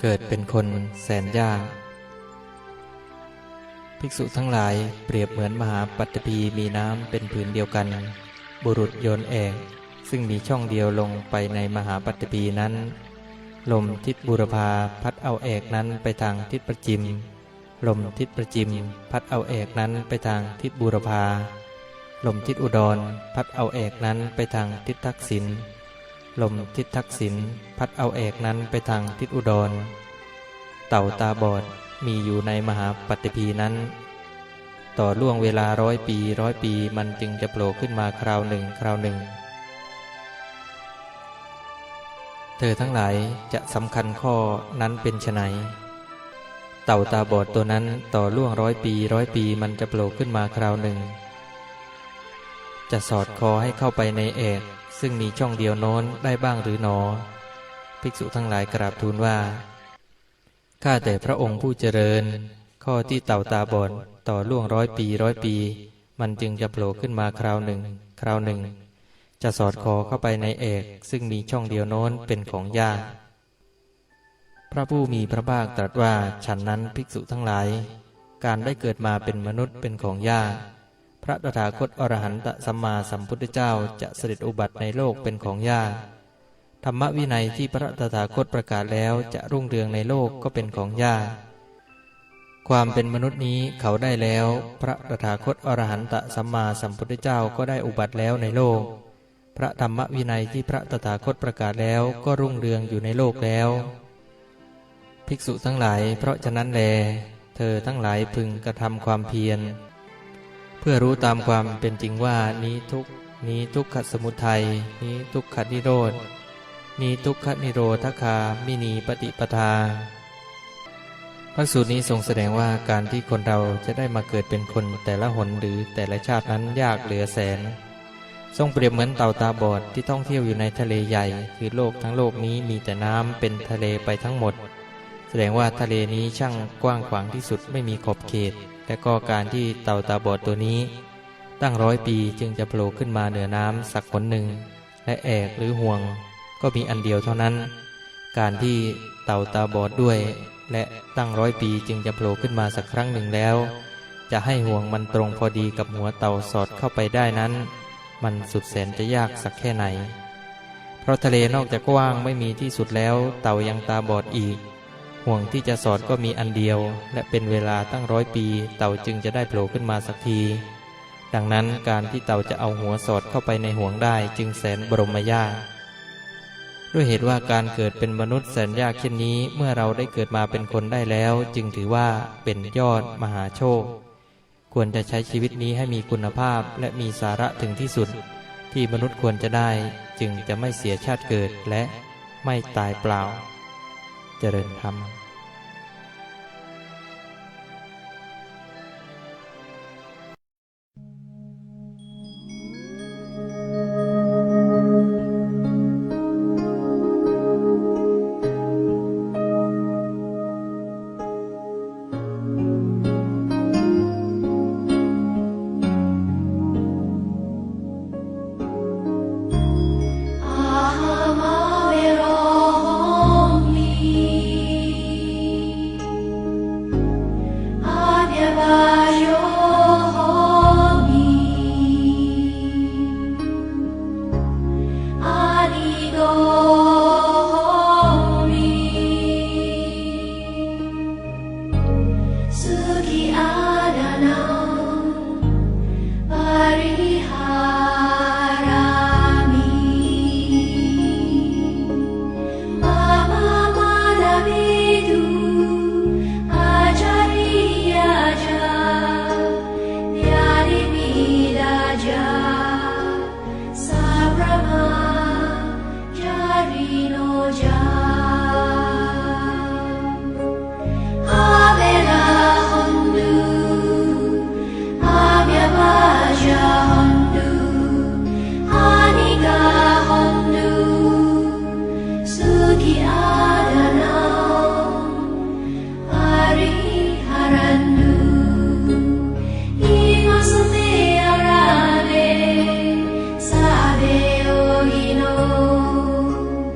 เกิดเป็นคนแสนยาก ภิกษุทั้งหลายเปรียบเหมือนมหาปัตตภีมีน้ำเป็นผืนเดียวกัน บุรุษโยนแอกซึ่งมีช่องเดียวลงไปในมหาปัตตภีนั้น ลมทิศบุรพาพัดเอาแอกนั้นไปทางทิศประจิม ลมทิศประจิม พัดเอาแอกนั้นไปทางทิศบุรพาลมทิศอุดร พัดเอาแอกนั้นไปทางทิศทักษิณ ลมทิศทักษิณพัดเอาเอกนั้นไปทางทิศอุดร เต่าตาบอดมีอยู่ในมหาปฏิพีนั้น ต่อล่วงเวลาร้อยปีร้อยปีมันจึงจะโผล่ขึ้นมาคราวหนึ่งคราวหนึ่ง เธอทั้งหลายจะสำคัญข้อนั้นเป็นไฉนเต่าตาบอดตัวนั้นต่อล่วงร้อยปีร้อยปีมันจะโผล่ขึ้นมาคราวหนึ่ง จะสอดคอให้เข้าไปในเอกซึ่งมีช่องเดียวโน้นได้บ้างหรือหนอ ภิกษุทั้งหลายกราบทูลว่า ข้าแต่พระองค์ผู้เจริญ ข้อที่เต่าตาบอดต่อล่วงร้อยปีร้อยปี มันจึงจะโผล่ขึ้นมาคราวหนึ่ง คราวหนึ่ง จะสอดคอเข้าไปในเอก ซึ่งมีช่องเดียวโน้นเป็นของยากพระผู้มีพระภาคตรัสว่าฉันนั้นภิกษุทั้งหลาย การได้เกิดมาเป็นมนุษย์เป็นของยาก พระตถาคตอรหันตสัมมาสัมพุทธเจ้าจะเสด็จอุบัติในโลกเป็นของยากธรรมวินัยที่พระตถาคตประกาศแล้วจะรุ่งเรืองในโลกก็เป็นของยากความเป็นมนุษย์นี้เขาได้แล้ว พระตถาคตอรหันตสัมมาสัมพุทธเจ้าก็ได้อุบัติแล้วในโลก พระธรรมวินัยที่พระตถาคตประกาศแล้วก็รุ่งเรืองอยู่ในโลกแล้ว ภิกษุทั้งหลาย เพราะฉะนั้นแล เธอทั้งหลายพึงกระทำความเพียร เพื่อรู้ตามความเป็นจริงว่านี้ทุกนี้ทุกขสมุทัยนี้ทุกขนิโรธนี้ทุกขนิโรธคามินีปฏิปทาพระสูตรนี้ทรงแสดงว่าการที่คนเราจะได้มาเกิดเป็นคนแต่ละหนหรือแต่ละชาตินั้นยากเหลือแสน ทรงเปรียบเหมือนเต่าตาบอดที่ท่องเที่ยวอยู่ในทะเลใหญ่ คือโลกทั้งโลกนี้มีแต่น้ำเป็นทะเลไปทั้งหมด แสดงว่าทะเลนี้ช่างกว้างขวางที่สุดไม่มีขอบเขต และก็การที่เต่าตาบอดตัวนี้ ตั้งร้อยปีจึงจะโผล่ขึ้นมาเหนือน้ำสักคนหนึ่ง และแอกหรือห่วง ก็มีอันเดียวเท่านั้น การที่เต่าตาบอดด้วย และตั้งร้อยปีจึงจะโผล่ขึ้นมาสักครั้งหนึ่งแล้ว จะให้ห่วงมันตรงพอดีกับหัวเต่าสอดเข้าไปได้นั้น มันสุดแสนจะยากสักแค่ไหน เพราะทะเลนอกจากกว้างไม่มีที่สุดแล้ว เต่ายังตาบอดอีก ห่วงที่จะสอดก็มีอันเดียว และเป็นเวลาตั้งร้อยปี เต่าจึงจะได้โผล่ขึ้นมาสักที ดังนั้นการที่เต่าจะเอาหัวสอดเข้าไปในห่วงได้จึงแสนบรมยากด้วยเหตุว่าการเกิดเป็นมนุษย์แสนยากเช่นนี้ เมื่อเราได้เกิดมาเป็นคนได้แล้ว จึงถือว่าเป็นยอดมหาโชค ควรจะใช้ชีวิตนี้ให้มีคุณภาพและมีสาระถึงที่สุด ที่มนุษย์ควรจะได้ จึงจะไม่เสียชาติเกิดและไม่ตายเปล่า เจริญธรรม